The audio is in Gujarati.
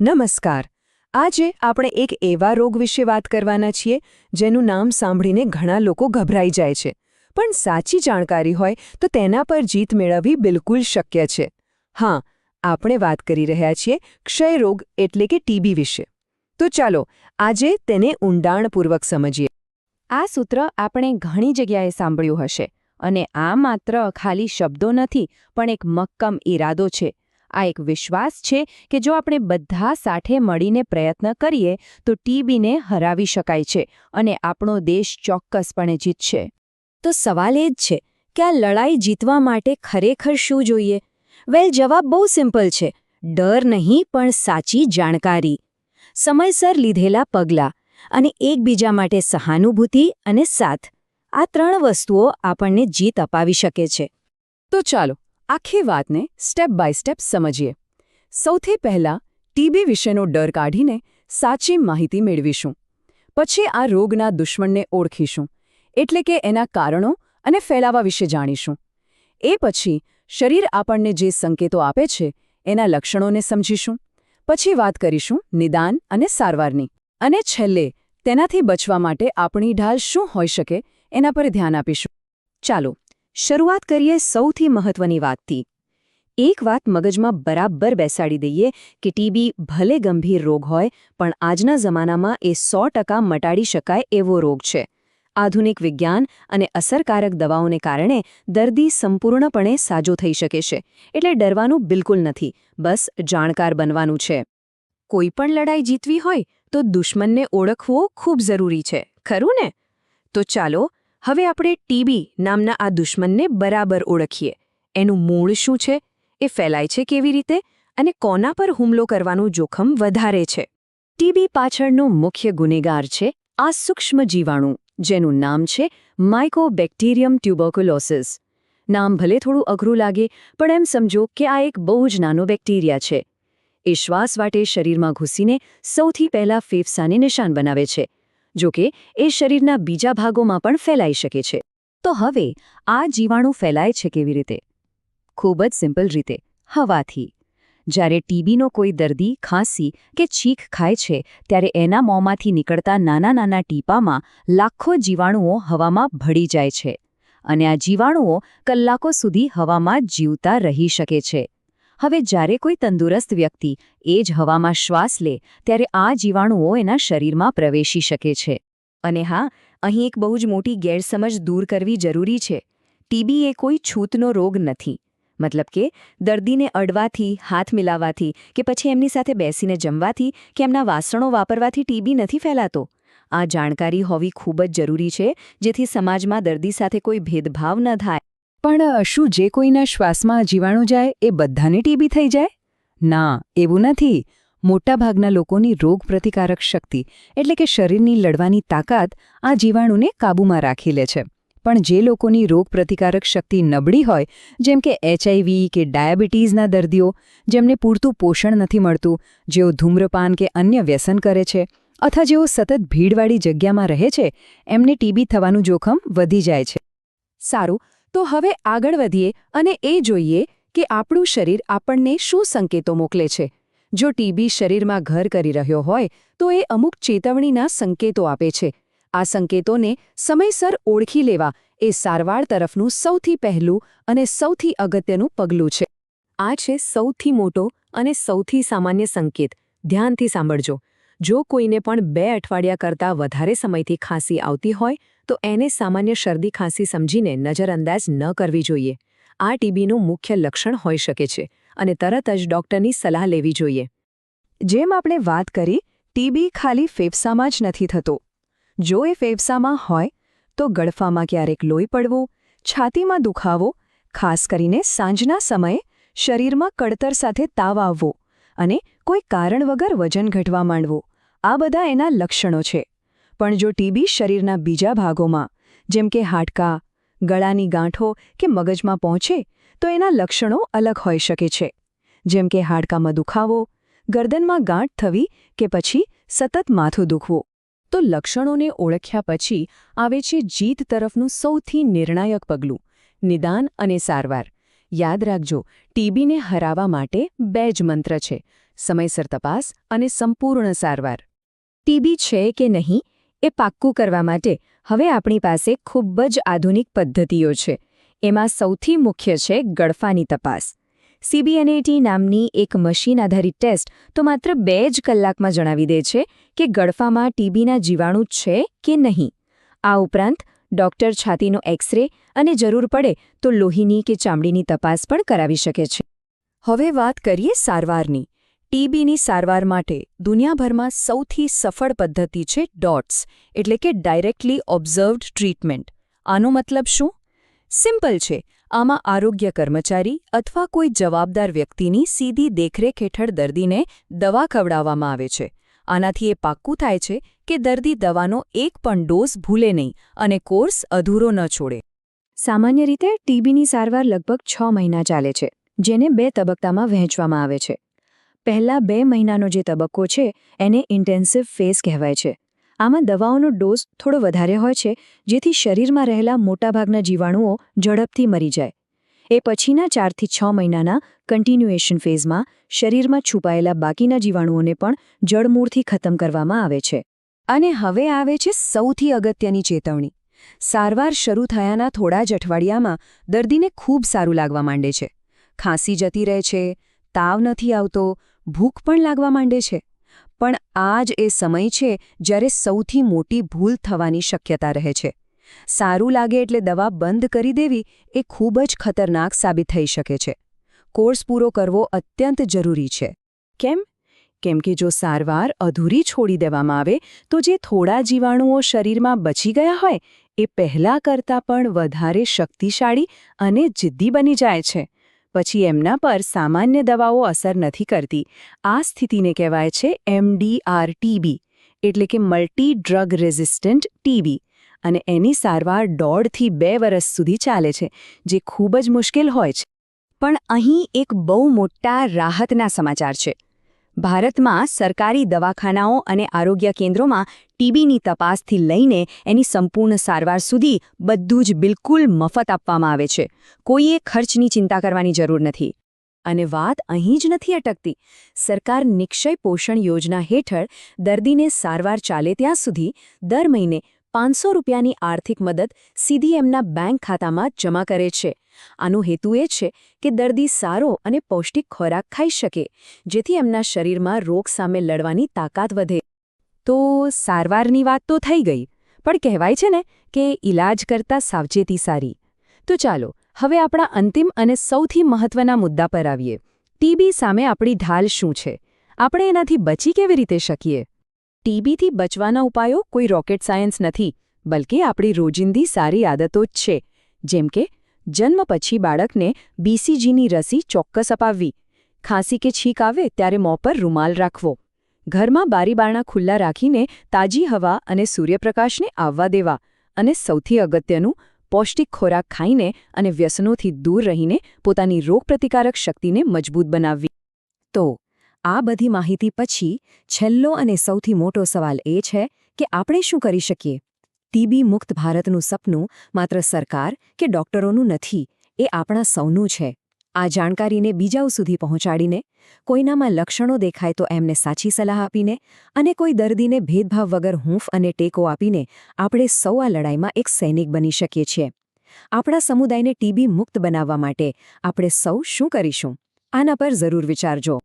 નમસ્કાર. આજે આપણે એક એવા રોગ વિશે વાત કરવાના છીએ, જેનું નામ સાંભળીને ઘણા લોકો ગભરાઈ જાય છે. પણ સાચી જાણકારી હોય તો તેના પર જીત મેળવવી બિલકુલ શક્ય છે. હા, આપણે વાત કરી રહ્યા છીએ ક્ષય રોગ એટલે કે ટીબી વિશે. તો ચાલો, આજે તેને ઊંડાણપૂર્વક સમજીએ. આ સૂત્ર આપણે ઘણી જગ્યાએ સાંભળ્યું હશે અને આ માત્ર ખાલી શબ્દો નથી, પણ એક મક્કમ ઈરાદો છે. આ એક વિશ્વાસ છે કે જો આપણે બધા સાથે મળીને પ્રયત્ન કરીએ, તો ટીબીને હરાવી શકાય છે અને આપણો દેશ ચોક્કસપણે જીતશે. તો સવાલ એ જ છે, કે આ લડાઈ જીતવા માટે ખરેખર શું જોઈએ? વેલ, જવાબ બહુ સિમ્પલ છે, ડર નહીં, પણ સાચી જાણકારી. સમયસર લીધેલા પગલાં અને એકબીજા માટે સહાનુભૂતિ અને સાથ. આ ત્રણ વસ્તુઓ આપણને જીત અપાવી શકે છે. તો ચાલો આખી વાતને સ્ટેપ બાય સ્ટેપ સમજીએ. સૌથી પહેલા ટીબી વિશેનો ડર કાઢીને સાચી માહિતી મેળવીશું. પછી આ રોગના દુશ્મનને ઓળખીશું. એટલે કે એના કારણો અને ફેલાવા વિશે જાણીશું. એ પછી શરીર આપણને જે સંકેતો આપે છે, એના લક્ષણોને સમજીશું. પછી વાત કરીશું નિદાન અને સારવારની. અને છેલ્લે તેનાથી બચવા માટે આપણી ઢાલ શું હોઈ શકે એના પર ધ્યાન આપીશું. ચાલો શરૂઆત કરીએ સૌથી મહત્વની વાતથી. એક વાત મગજમાં બરાબર બેસાડી દઈએ કે ટીબી ભલે ગંભીર રોગ હોય, પણ આજના જમાનામાં એ સો મટાડી શકાય એવો રોગ છે. આધુનિક વિજ્ઞાન અને અસરકારક દવાઓને કારણે દર્દી સંપૂર્ણપણે સાજો થઈ શકે છે, એટલે ડરવાનું બિલકુલ નથી, બસ જાણકાર બનવાનું છે. કોઈ પણ લડાઈ જીતવી હોય તો દુશ્મનને ઓળખવો ખૂબ જરૂરી છે, ખરું ને? તો ચાલો હવે આપણે ટીબી નામના આ દુશ્મનને બરાબર ઓળખીએ. એનું મૂળ શું છે? એ ફેલાય છે કેવી રીતે? અને કોના પર હુમલો કરવાનું જોખમ વધારે છે? ટીબી પાછળનો મુખ્ય ગુનેગાર છે આ સૂક્ષ્મ જીવાણુ, જેનું નામ છે માઇકોબેક્ટેરિયમ ટ્યુબોક્યુલોસિસ નામ ભલે થોડું અઘરું લાગે, પણ એમ સમજો કે આ એક બહુ જ નાનો બેક્ટેરિયા છે. એ શ્વાસ વાટે શરીરમાં ઘૂસીને સૌથી પહેલા ફેફસાને નિશાન બનાવે છે. જો કે, એ શરીરના બીજા ભાગોમાં પણ ફેલાઈ શકે છે. તો હવે, આ જીવાણુ ફેલાય છે કેવી રીતે? ખૂબ જ સિમ્પલ રીતે, હવાથી. જ્યારે ટીબીનો કોઈ દર્દી, ખાંસી કે છીંક ખાય છે, ત્યારે એના મોંમાંથી નીકળતા નાના નાના ટીપામાં લાખો જીવાણુઓ હવામાં ભળી જાય છે. અને આ જીવાણુઓ કલાકો સુધી હવામાં જીવતા રહી શકે છે. હવે જ્યારે કોઈ તંદુરસ્ત વ્યક્તિ એ જ હવામાં શ્વાસ લે, ત્યારે આ જીવાણુઓ એના શરીરમાં પ્રવેશી શકે છે. અને હા, અહીં એક બહુ જ મોટી ગેરસમજ દૂર કરવી જરૂરી છે. ટીબી એ કોઈ છૂતનો રોગ નથી. મતલબ કે, દર્દીને અડવાથી, હાથ મિલાવવાથી કે પછી એમની સાથે બેસીને જમવાથી કે એમના વાસણો વાપરવાથી ટીબી નથી ફેલાતો. આ જાણકારી હોવી ખૂબ જ જરૂરી છે, જેથી સમાજમાં દર્દી સાથે કોઈ ભેદભાવ ન થાય. પણ શું જે કોઈના શ્વાસમાં જીવાણુ જાય એ બધાને ટીબી થઈ જાય? ના, એવું નથી. મોટાભાગના લોકોની રોગપ્રતિકારક શક્તિ, એટલે કે શરીરની લડવાની તાકાત, આ જીવાણુને કાબૂમાં રાખી લે છે. પણ જે લોકોની રોગપ્રતિકારક શક્તિ નબળી હોય, જેમ કે એચઆઈવી કે ડાયાબિટીસના દર્દીઓ, જેમને પૂરતું પોષણ નથી મળતું, જેઓ ધૂમ્રપાન કે અન્ય વ્યસન કરે છે, અથવા જેઓ સતત ભીડવાળી જગ્યામાં રહે છે, એમને ટીબી થવાનું જોખમ વધી જાય છે. સારું તો હવે આગળ વધીએ અને એ જોઈએ કે આપણું શરીર આપણને શું સંકેતો મોકલે છે. જો ટીબી શરીરમાં ઘર કરી રહ્યો હોય, તો એ અમુક ચેતવણીના સંકેતો આપે છે. આ સંકેતોને સમયસર ઓળખી લેવા એ સારવાર તરફનું સૌથી પહેલું અને સૌથી અગત્યનું પગલું છે. આ છે સૌથી મોટો અને સૌથી સામાન્ય સંકેત. ધ્યાનથી સાંભળજો. જો કોઈને પણ બે અઠવાડિયા કરતાં વધારે સમયથી ખાંસી આવતી હોય, તો એને સામાન્ય શરદી ખાંસી સમજીને નજરઅંદાજ ન કરવી જોઈએ. આ ટીબીનું મુખ્ય લક્ષણ હોઈ શકે છે અને તરત જ ડોક્ટરની સલાહ લેવી જોઈએ. જેમ આપણે વાત કરી, ટીબી ખાલી ફેફસામાં જ નથી થતો. જો એ ફેફસામાં હોય, તો ગળફામાં ક્યારેક લોહી પડવું, છાતીમાં દુખાવો, ખાસ કરીને સાંજના સમયે શરીરમાં કડતર સાથે તાવ આવવો અને કોઈ કારણ વગર વજન ઘટવા માંડવું. આ બધા એના લક્ષણો છે. પણ જો ટીબી શરીરના બીજા ભાગોમાં, જેમ કે હાડકાં, ગળાની ગાંઠો કે મગજમાં પહોંચે, તો એના લક્ષણો અલગ હોઈ શકે છે. જેમ કે હાડકામાં દુખાવો, ગરદનમાં ગાંઠ થવી કે પછી સતત માથું દુખવું. તો લક્ષણોને ઓળખ્યા પછી આવે છે જીત તરફનું સૌથી નિર્ણાયક પગલું, નિદાન અને સારવાર. યાદ રાખજો ટીબીને હરાવવા માટે બે જ મંત્ર છે, સમયસર તપાસ અને સંપૂર્ણ સારવાર. ટીબી છે કે નહીં, એ પાક્કું કરવા માટે હવે આપણી પાસે ખૂબ જ આધુનિક પદ્ધતિઓ છે. એમાં સૌથી મુખ્ય છે ગળફાની તપાસ. સીબીએનએટી નામની એક મશીન આધારિત ટેસ્ટ તો માત્ર બે જ કલાકમાં જણાવી દે છે કે ગળફામાં ટીબીના જીવાણુ છે કે નહીં. આ ઉપરાંત ડોક્ટર છાતીનો એક્સરે અને જરૂર પડે તો લોહીની કે ચામડીની તપાસ પણ કરાવી શકે છે. હવે વાત કરીએ સારવારની. ટીબીની સારવાર માટે દુનિયાભરમાં સૌથી સફળ પદ્ધતિ છે ડોટ્સ, એટલે કે ડાયરેક્ટલી ઓબ્ઝર્વ્ડ ટ્રીટમેન્ટ. આનો મતલબ શું? સિમ્પલ છે, આમાં આરોગ્ય કર્મચારી અથવા કોઈ જવાબદાર વ્યક્તિની સીધી દેખરેખ હેઠળ દર્દીને દવા ખવડાવવામાં આવે છે. આનાથી એ પાક્કું થાય છે કે દર્દી દવાનો એક પણ ડોઝ ભૂલે નહીં અને કોર્સ અધૂરો ન છોડે. સામાન્ય રીતે ટીબીની સારવાર લગભગ છ મહિના ચાલે છે, જેને બે તબક્કામાં વહેંચવામાં આવે છે. પહેલા બે મહિનાનો જે તબક્કો છે, એને ઇન્ટેન્સિવ ફેઝ કહેવાય છે. આમાં દવાઓનો ડોઝ થોડો વધારે હોય છે, જેથી શરીરમાં રહેલા મોટાભાગના જીવાણુઓ ઝડપથી મરી જાય. એ પછીના ચારથી છ મહિનાના કન્ટિન્યુએશન ફેઝમાં શરીરમાં છુપાયેલા બાકીના જીવાણુઓને પણ જડમૂળથી ખતમ કરવામાં આવે છે. અને હવે આવે છે સૌથી અગત્યની ચેતવણી. સારવાર શરૂ થયાના થોડા જ અઠવાડિયામાં દર્દીને ખૂબ સારું લાગવા માંડે છે. ખાંસી જતી રહે છે, તાવ નથી આવતો ભૂખ પણ લાગવા માંડે છે. પણ આ જ એ સમય છે જ્યારે સૌથી મોટી ભૂલ થવાની શક્યતા રહે છે. સારું લાગે એટલે દવા બંધ કરી દેવી એ ખૂબ જ ખતરનાક સાબિત થઈ શકે છે. કોર્સ પૂરો કરવો અત્યંત જરૂરી છે. કેમ? કેમ કે જો સારવાર અધૂરી છોડી દેવામાં આવે, તો જે થોડા જીવાણુઓ શરીરમાં બચી ગયા હોય, એ પહેલાં કરતાં પણ વધારે શક્તિશાળી અને જિદ્દી બની જાય છે. પછી એમના પર સામાન્ય દવાઓ અસર નથી કરતી. આ સ્થિતિને કહેવાય છે એમડીઆર ટીબી એટલે કે મલ્ટી ડ્રગ રેઝિસ્ટન્ટ ટીબી અને એની સારવાર દોઢથી બે વર્ષ સુધી ચાલે છે, જે ખૂબ જ મુશ્કેલ હોય છે. પણ અહીં એક બહુ મોટા રાહતના સમાચાર છે. ભારતમાં સરકારી દવાખાનાઓ અને આરોગ્ય કેન્દ્રોમાં ટીબીની તપાસથી લઈને એની સંપૂર્ણ સારવાર સુધી બધું જ બિલકુલ મફત આપવામાં આવે છે. કોઈએ ખર્ચની ચિંતા કરવાની જરૂર નથી. અને વાત અહીં જ નથી અટકતી. સરકાર નિક્ષય પોષણ યોજના હેઠળ દર્દીને સારવાર ચાલે ત્યાં સુધી દર મહિને પાંચસો રૂપિયાની આર્થિક મદદ સીધી એમના બેંક ખાતામાં જમા કરે છે. આનો હેતુ એ છે કે દર્દી સારો અને પૌષ્ટિક ખોરાક ખાઈ શકે, જેથી એમના શરીરમાં રોગ સામે લડવાની તાકાત વધે. તો સારવારની વાત તો થઈ ગઈ, પણ કહેવાય છે ને કે ઈલાજ કરતાં સાવચેતી સારી. તો ચાલો, હવે આપણા અંતિમ અને સૌથી મહત્વના મુદ્દા પર આવીએ. ટીબી સામે આપણી ઢાલ શું છે? આપણે એનાથી બચી કેવી રીતે શકીએ? ટીબીથી બચવાના ઉપાયો કોઈ રોકેટ સાયન્સ નથી, બલકે આપણી રોજિંદી સારી આદતો જ છે. જેમ કે, જન્મ પછી બાળકને બીસીજીની રસી ચોક્કસ અપાવવી. ખાંસી કે છીક આવે ત્યારે મોં પર રૂમાલ રાખવો. ઘરમાં બારીબારણા ખુલ્લા રાખીને તાજી હવા અને સૂર્યપ્રકાશને આવવા દેવા અને સૌથી અગત્યનું, પૌષ્ટિક ખોરાક ખાઈને અને વ્યસનોથી દૂર રહીને પોતાની રોગપ્રતિકારક શક્તિને મજબૂત બનાવવી. તો આ બધી માહિતી પછી છેલ્લો અને સૌથી મોટો સવાલ એ છે કે આપણે શું કરી શકીએ? ટીબી મુક્ત ભારતનું સપનું માત્ર સરકાર કે ડોક્ટરોનું નથી, એ આપણા સૌનું છે. આ જાણકારીને બીજાઓ સુધી પહોંચાડીને, કોઈનામાં લક્ષણો દેખાય તો એમને સાચી સલાહ આપીને અને કોઈ દર્દીને ભેદભાવ વગર હૂંફ અને ટેકો આપીને આપણે સૌ આ લડાઈમાં એક સૈનિક બની શકીએ છીએ. આપણા સમુદાયને ટીબી મુક્ત બનાવવા માટે આપણે સૌ શું કરીશું? આના પર જરૂર વિચારજો.